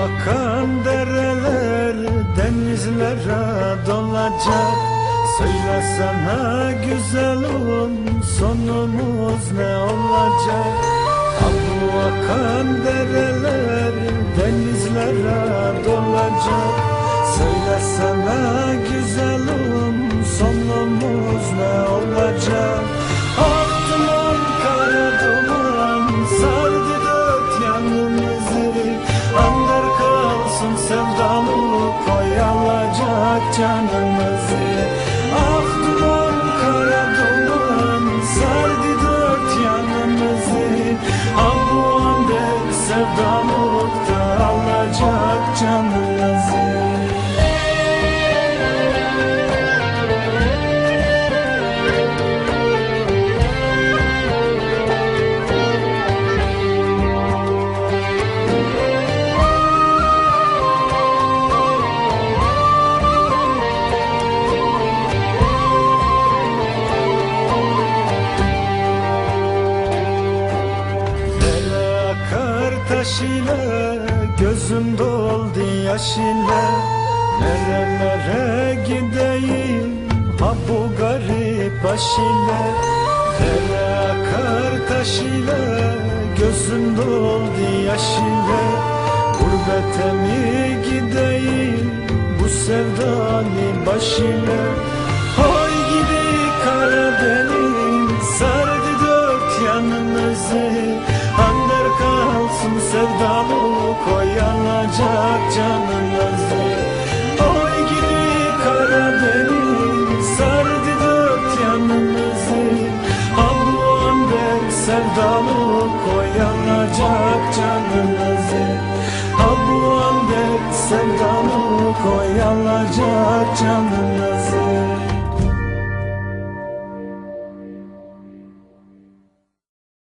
Akan dereler denizlere dolacak Söylesene güzelim sonumuz ne olacak? Bu akan dereler denizlere dolacak. Söylesene güzelim sonumuz ne olacak? Duman kara duman sardı dört yanımızı kalsın sevdalık oyalacak canımızı ile Gözüm doldu yaş ile Nere nere gideyim Ha bu garip baş ile Dere akar taş ile Gözüm doldu yaş ile Gurbete mi gideyim canımızı Oy gidi Karadeniz Sardı dört yanımızı. Ha bu ander sevdalık Oyanacak canımızı Ha bu ander sevdalık Oyanacak canımızı